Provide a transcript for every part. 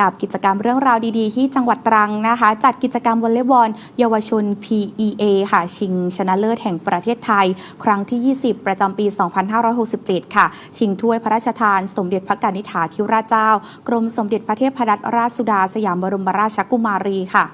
กับกิจกรรมเรื่องราวดีๆ ที่จังหวัดตรังนะคะ จัดกิจกรรมวอลเลย์บอลเยาวชน PEA ค่ะ ชิงชนะเลิศแห่งประเทศไทย ครั้งที่ 20 ประจำปี 2567 ค่ะ ชิงถ้วยพระราชทาน สมเด็จพระกนิษฐาธิราชเจ้า กรมสมเด็จพระเทพรัตนราชสุดาสยามบรมราชกุมารีค่ะ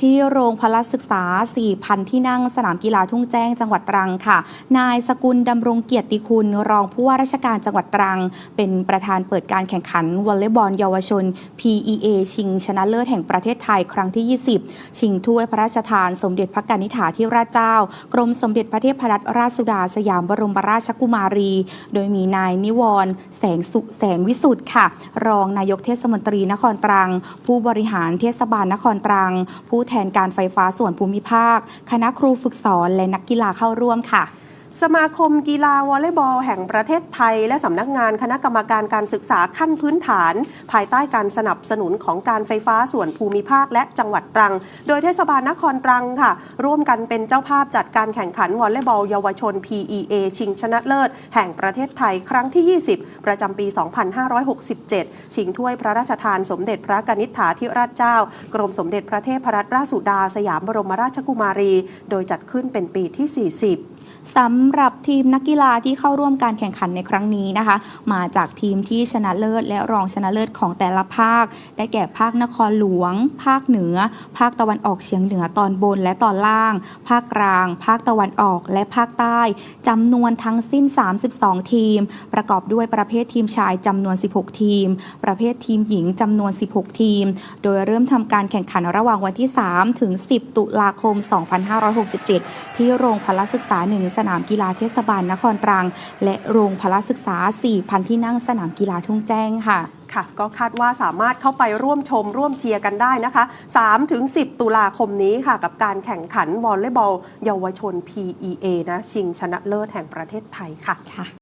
ที่โรงพลศึกษา 4,000 ที่นั่งสนามกีฬาทุ่งแจ้งจังหวัดตรังค่ะ นายสกุลดำรงเกียรติคุณ รองผู้ว่าราชการจังหวัดตรัง เป็นประธานเปิดการแข่งขันวอลเลย์บอลเยาวชน PEA ชิงชนะเลิศแห่งประเทศไทยครั้งที่ 20 ชิงถ้วยพระราชทานสมเด็จพระกนิษฐาธิราชเจ้า กรมสมเด็จพระเทพรัตนราชสุดาสยามบรมราชกุมารี โดยมีนายนิวรแสงสุแสงวิสุทธ์ค่ะ รองนายกเทศมนตรีนครตรัง ผู้บริหารเทศบาลนครตรัง ผู้แทนการไฟฟ้าส่วนภูมิภาค คณะครูฝึกสอนและนักกีฬาเข้าร่วมค่ะ สมาคมกีฬาวอลเลย์บอลแห่งประเทศไทย และสำนักงานคณะกรรมการการศึกษาขั้นพื้นฐาน ภายใต้การสนับสนุนของการไฟฟ้าส่วนภูมิภาคและจังหวัดตรัง โดยเทศบาลนครตรังค่ะ ร่วมกันเป็นเจ้าภาพจัดการแข่งขันวอลเลย์บอลเยาวชน PEA ชิงชนะเลิศ แห่งประเทศไทยครั้งที่ 20 ประจำปี 2567 ชิงถ้วยพระราชทานสมเด็จพระกนิษฐาธิราชเจ้า กรมสมเด็จพระเทพรัตนราชสุดา สยามบรมราชกุมารี โดยจัดขึ้นเป็นปีที่ 40 สำหรับทีมนักกีฬาที่เข้าร่วมการแข่งขันในครั้งนี้นะคะ มาจากทีมที่ชนะเลิศและรองชนะเลิศของแต่ละภาค ได้แก่ภาคนครหลวง ภาคเหนือ ภาคตะวันออกเฉียงเหนือตอนบนและตอนล่าง ภาคกลาง ภาคตะวันออกและภาคใต้จำนวนทั้งสิ้น 32 ทีม ประกอบด้วยประเภททีมชายจำนวน 16 ทีม ประเภททีมหญิงจำนวน 16 ทีม โดยเริ่มทำการแข่งขันระหว่างวันที่ 3 ถึง 10 ตุลาคม 2567 ที่โรงพละศึกษา1สนามกีฬาเทศบาลนครตรัง และโรงพละศึกษา 4,000 ที่นั่งสนามกีฬาทุ่งแจ้งค่ะค่ะก็คาดว่าสามารถเข้าไปร่วมชมร่วมเชียร์กันได้นะคะ3-10 ตุลาคมนี้ค่ะ กับการแข่งขันวอลเลย์บอล เยาวชน PEA นะ ชิงชนะเลิศแห่งประเทศไทยค่ะค่ะ